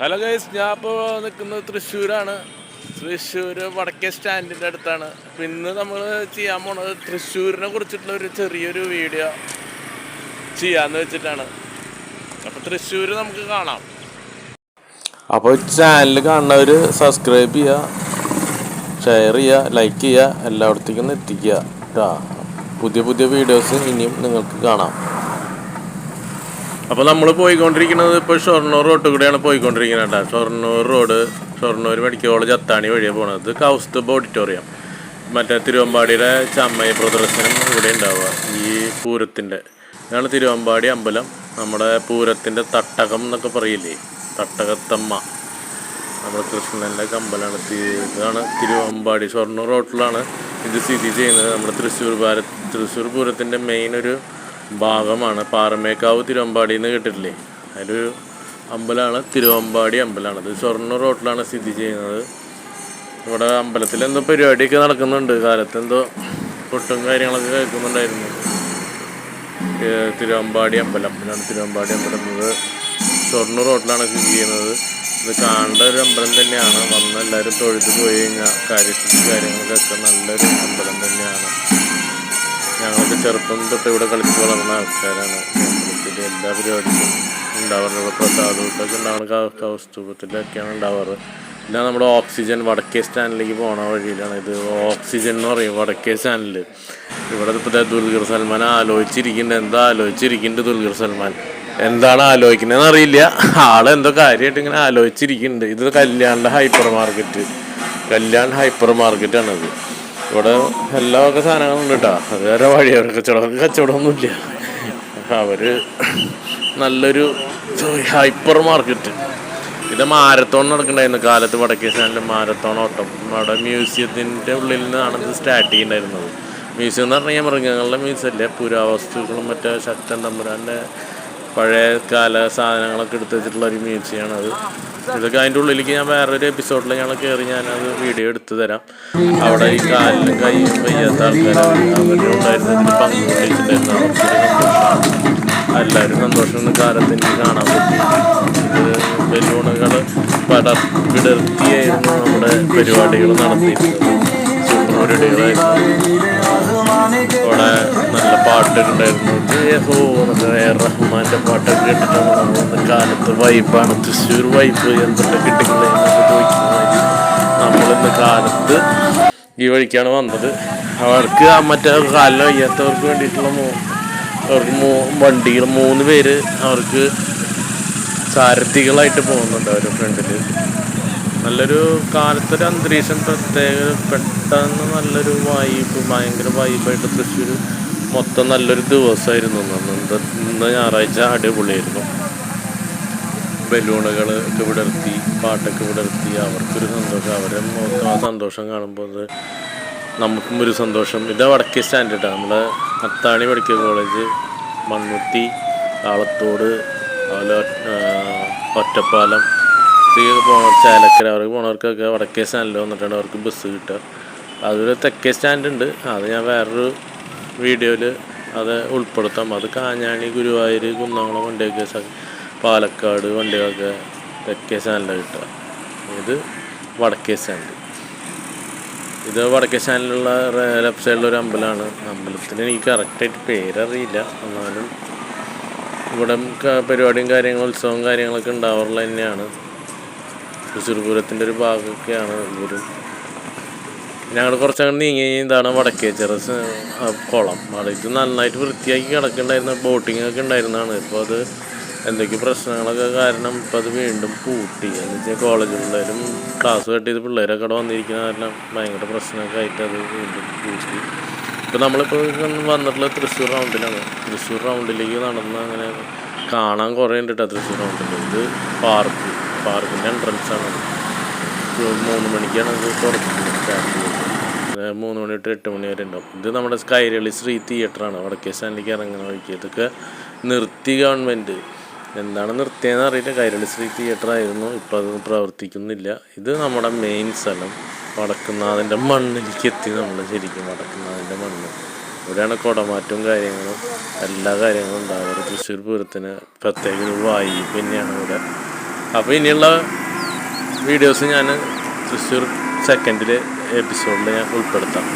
Hello guys ഞാൻ ഇപ്പോൾ നിൽക്കുന്നത് തൃശ്ശൂരാണ്. തൃശ്ശൂർ വടക്കേ സ്റ്റാൻഡിന്റെ അടുത്താണ്. അപ്പം ഇന്ന് നമ്മൾ ചെയ്യാൻ പോണത് തൃശ്ശൂരിനെ കുറിച്ചിട്ടുള്ള ഒരു ചെറിയൊരു വീഡിയോ ചെയ്യാന്ന് വെച്ചിട്ടാണ്. അപ്പോൾ തൃശ്ശൂർ നമുക്ക് കാണാം. അപ്പോൾ ചാനൽ കാണുന്നവർ സബ്സ്ക്രൈബ് ചെയ്യുക ഷെയർ ചെയ്യുക ലൈക്ക് ചെയ്യുക എല്ലായിടത്തേക്കും എത്തിക്കുക. കേട്ടോ പുതിയ പുതിയ വീഡിയോസ് ഇനിയും നിങ്ങൾക്ക് കാണാം. അപ്പോൾ നമ്മൾ പോയിക്കൊണ്ടിരിക്കുന്നത് ഇപ്പോൾ ഷൊർണൂർ റോഡ് കൂടെയാണ് പോയിക്കൊണ്ടിരിക്കുന്നത് കേട്ടോ. Shoranur road Shoranur medical college Athani വഴിയാണ് പോകുന്നത് കൗസ്തുബ് ഓഡിറ്റോറിയം മറ്റേ തിരുവമ്പാടിയുടെ ചമ്മയ പ്രദർശനം ഇവിടെ ഉണ്ടാവുക. ഈ പൂരത്തിന്റെ ഇതാണ് തിരുവമ്പാടി അമ്പലം. നമ്മുടെ പൂരത്തിന്റെ തട്ടകം എന്നൊക്കെ പറയില്ലേ? തട്ടകത്തമ്മ. നമ്മുടെ കൃഷ്ണന്റെ കമ്പലാണ് ഇതാണ് തിരുവമ്പാടി. ഷൊർണൂർ റോട്ടിലാണ് ഇത് സ്ഥിതി ചെയ്യുന്നത്. നമ്മുടെ തൃശ്ശൂർ ഭാരത് തൃശ്ശൂർ പൂരത്തിന്റെ മെയിൻ ഒരു ഭാഗമാണ്. പാറമേക്കാവ് തിരുവമ്പാടി എന്ന് കേട്ടിട്ടില്ലേ? അതിലൊരു അമ്പലമാണ് തിരുവമ്പാടി അമ്പലമാണ് അത് സ്വർണ റോട്ടിലാണ് സ്ഥിതി ചെയ്യുന്നത്. ഇവിടെ അമ്പലത്തിൽ എന്തോ പരിപാടിയൊക്കെ നടക്കുന്നുണ്ട്. കാലത്ത് എന്തോ പൊട്ടും കാര്യങ്ങളൊക്കെ കേൾക്കുന്നുണ്ടായിരുന്നു. തിരുവമ്പാടി അമ്പലം. അമ്പലമാണ് തിരുവമ്പാടി അമ്പലം. ഇത് സ്വർണ റോട്ടിലാണ് സ്ഥിതി ചെയ്യുന്നത്. ഇത് കാണേണ്ട ഒരു അമ്പലം തന്നെയാണ്. വന്ന് എല്ലാവരും തൊഴുത് പോയി കഴിഞ്ഞാൽ കാര്യസ്ഥിതി കാര്യങ്ങളൊക്കെ നല്ലൊരു അമ്പലം തന്നെയാണ്. ഞങ്ങളൊക്കെ ചെറുപ്പം തൊട്ട് ഇവിടെ കളിച്ച് വളർന്ന ആൾക്കാരാണ്. അമ്പലത്തിൽ എല്ലാ പരിപാടിക്കും ഉണ്ടാവാറുണ്ട് ഇവിടെ പ്രസാദമൊക്കെ ഉണ്ടാവുന്ന കൗസ്തുഭത്തിലൊക്കെയാണ് ഉണ്ടാവാറ്. പിന്നെ നമ്മുടെ ഓക്സിജൻ വടക്കേ സ്റ്റാൻഡിലേക്ക് പോണ വഴിയിലാണ്. ഇത് ഓക്സിജൻ എന്ന് പറയും വടക്കേ സ്റ്റാൻഡിൽ ഇവിടെ ഇപ്പോൾ ദുൽഖർ സൽമാൻ ആലോചിച്ചിരിക്കുന്നുണ്ട്. എന്താ ആലോചിച്ചിരിക്കുന്നുണ്ട് ദുൽഖർ സൽമാൻ? എന്താണ് ആലോചിക്കുന്നതെന്ന് അറിയില്ല. ആളെന്തോ കാര്യമായിട്ട് ഇങ്ങനെ ആലോചിച്ചിരിക്കുന്നുണ്ട്. ഇത് കല്യാണിന്റെ ഹൈപ്പർ മാർക്കറ്റ് കല്യാൺ ഹൈപ്പർ മാർക്കറ്റാണിത് ഇവിടെ എല്ലാ ഒക്കെ സാധനങ്ങളും ഉണ്ട് കേട്ടോ. അത് വേറെ വഴിയാണ് കച്ചവടം കച്ചവടമൊന്നുമില്ല. അവർ നല്ലൊരു ഹൈപ്പർ മാർക്കറ്റ് ഇത് മാരത്തോൺ നടക്കണ്ടായിരുന്നു. കാലത്ത് വടക്കേ സ്റ്റാൻഡിൽ മാരത്തോൺ ഓട്ടം. അവിടെ മ്യൂസിയത്തിന്റെ ഉള്ളിൽ നിന്നാണ് ഇത് സ്റ്റാർട്ട് ചെയ്യുന്നുണ്ടായിരുന്നത് മ്യൂസിയം എന്ന് പറഞ്ഞാൽ മൃഗങ്ങളുടെ മ്യൂസിയം അല്ലേ? പുരാവസ്തുക്കളും മറ്റേ ശക്തൻ തമ്പുരാന്റെ പഴയ കാല സാധനങ്ങളൊക്കെ എടുത്ത് വെച്ചിട്ടുള്ള ഒരു അത്. ഇതൊക്കെ അതിന്റെ ഉള്ളിലേക്ക് ഞാൻ വേറൊരു എപ്പിസോഡിൽ ഞങ്ങൾ കയറി ഞാനത് വീഡിയോ എടുത്തു തരാം. അവിടെ ഈ കാലിലും കൈയും വയ്യാത്ത ആൾക്കാർ എല്ലാവരും സന്തോഷം കാലത്തിന് കാണാൻ പറ്റി. ബലൂണുകൾ പടർ വിടർത്തിയായിരുന്നു നമ്മുടെ പരിപാടികൾ നടത്തിയിരുന്നത് സൂപ്പർ പരിപാടികളായിരുന്നു. അവിടെ നല്ല പാട്ടൊക്കെ ഉണ്ടായിരുന്നു റഹ്മാന്റെ പാട്ടൊക്കെ കേട്ടിട്ടാണ് കാലത്ത് വൈബാണ് തൃശ്ശൂർ വൈബ് എന്തൊക്കെ കിട്ടിക്കളെ നമ്മളിന്ന് കാലത്ത് ഈ വഴിക്കാണ് വന്നത്. അവർക്ക് മറ്റേ കാലം വയ്യാത്തവർക്ക് വേണ്ടിയിട്ടുള്ള അവർക്ക് മൂ വണ്ടികൾ മൂന്ന് പേര് അവർക്ക് സാരഥികളായിട്ട് പോകുന്നുണ്ട് അവരുടെ ഫ്രണ്ടിൽ നല്ലൊരു കാലത്തൊരു അന്തരീക്ഷം പ്രത്യേക പെട്ടെന്ന് നല്ലൊരു വൈബ് ഭയങ്കര വൈബായിട്ട് തൃശ്ശൂർ മൊത്തം നല്ലൊരു ദിവസമായിരുന്നു ഇന്ന് ഇന്ന് ഞായറാഴ്ച അടിപൊളിയായിരുന്നു. ബലൂണുകൾ ഒക്കെ വിടർത്തി പാട്ടൊക്കെ വിടർത്തി അവർക്കൊരു സന്തോഷം അവരെ മൊത്തം ആ സന്തോഷം കാണുമ്പോൾ നമുക്കും ഒരു സന്തോഷം. ഇത് വടക്കേ സ്റ്റാൻഡേർഡാണ് നമ്മുടെ അത്താണി മെഡിക്കൽ കോളേജ് മണ്ണുത്തി കാളത്തോട് അതുപോലെ ഒറ്റപ്പാലം ഇതിലേക്ക് പോണ ചേലക്കര അവർക്ക് പോണവർക്കൊക്കെ വടക്കേ സ്റ്റാൻഡിൽ വന്നിട്ടാണ് അവർക്ക് ബസ് കിട്ടുക. അതൊരു തെക്കേ സ്റ്റാൻഡ് ഉണ്ട് അത് ഞാൻ വേറൊരു വീഡിയോയിൽ അത് ഉൾപ്പെടുത്താം. അത് കാഞ്ഞാണി ഗുരുവായൂർ കുന്നംകുളം വണ്ടിയൊക്കെ പാലക്കാട് വണ്ടികളൊക്കെ തെക്കേ സ്റ്റാൻഡിലാണ് കിട്ടുക. ഇത് വടക്കേ സ്റ്റാൻഡ്. ഇത് വടക്കേ സ്റ്റാൻഡിലുള്ള ലെഫ്റ്റ് ഒരു അമ്പലമാണ്. അമ്പലത്തിന് എനിക്ക് കറക്റ്റായിട്ട് പേരറിയില്ല. എന്നാലും ഇവിടെ പരിപാടിയും കാര്യങ്ങളും ഉത്സവവും കാര്യങ്ങളൊക്കെ ഉണ്ടാവാറുള്ള തന്നെയാണ്. തൃശ്ശൂർ പൂരത്തിന്റെ ഒരു ഭാഗമൊക്കെയാണ് ഇവരും. ഞങ്ങൾ കുറച്ചങ്ങോട്ട് നീങ്ങി കഴിഞ്ഞാൽ ഇതാണ് വടക്കേച്ചിറ സ് കുളം. അവിടെ ഇത് നന്നായിട്ട് വൃത്തിയാക്കി കിടക്കുന്നുണ്ടായിരുന്ന ബോട്ടിംഗ് ഒക്കെ ഉണ്ടായിരുന്നതാണ്. ഇപ്പോൾ അത് എന്തൊക്കെ പ്രശ്നങ്ങളൊക്കെ കാരണം ഇപ്പോൾ അത് വീണ്ടും പൂട്ടി. എന്ന് വെച്ചാൽ കോളേജുകളിലും ക്ലാസ് കട്ട് ചെയ്ത് പിള്ളേരൊക്കെ അവിടെ വന്നിരിക്കുന്ന കാരണം ഭയങ്കര പ്രശ്നമൊക്കെ ആയിട്ട് അത് വീണ്ടും പൂട്ടി. ഇപ്പോൾ നമ്മളിപ്പോൾ വന്നിട്ടുള്ളത് തൃശ്ശൂർ റൗണ്ടിലാണ് തൃശ്ശൂർ റൗണ്ടിലേക്ക് നടന്ന് അങ്ങനെ കാണാൻ കുറേ ഉണ്ട് കേട്ടോ തൃശ്ശൂർ റൗണ്ടിൽ ഇത് പാർക്ക് പാർക്കിന്റെ എൻട്രൻസ് ആണ്. മൂന്ന് മണിക്കാണ് അത് തുറക്കുന്നത് സ്റ്റാർട്ട് മൂന്ന് മണി തൊട്ട് എട്ട് മണി വരെ ഉണ്ടാവും. ഇത് നമ്മുടെ സ്കൈരളി ശ്രീ തിയേറ്ററാണ് വടക്കേ സ്റ്റാൻഡിലേക്ക് ഇറങ്ങുന്ന വഴിക്ക് ഇതൊക്കെ നിർത്തി ഗവൺമെന്റ് എന്താണ് നിർത്തിയെന്ന് അറിയില്ല. കൈരളി ശ്രീ തിയേറ്റർ ആയിരുന്നു. ഇപ്പോൾ അത് പ്രവർത്തിക്കുന്നില്ല. ഇത് നമ്മുടെ മെയിൻ സ്ഥലം. വടക്കുന്നാഥന്റെ മണ്ണിലേക്ക് എത്തി നമ്മൾ ശരിക്കും വടക്കുന്നാഥന്റെ മണ്ണ്. ഇവിടെയാണ് കുടമാറ്റവും കാര്യങ്ങളും എല്ലാ കാര്യങ്ങളും ഉണ്ടാവുക. തൃശ്ശൂർ പൂരത്തിന് പ്രത്യേക ഒരു പിന്നെയാണ് ഇവിടെ. അപ്പോൾ ഇനിയുള്ള വീഡിയോസ് ഞാൻ തൃശ്ശൂർ സെക്കൻഡിൽ എപ്പിസോഡിൽ ഞാൻ ഉൾപ്പെടുത്താം.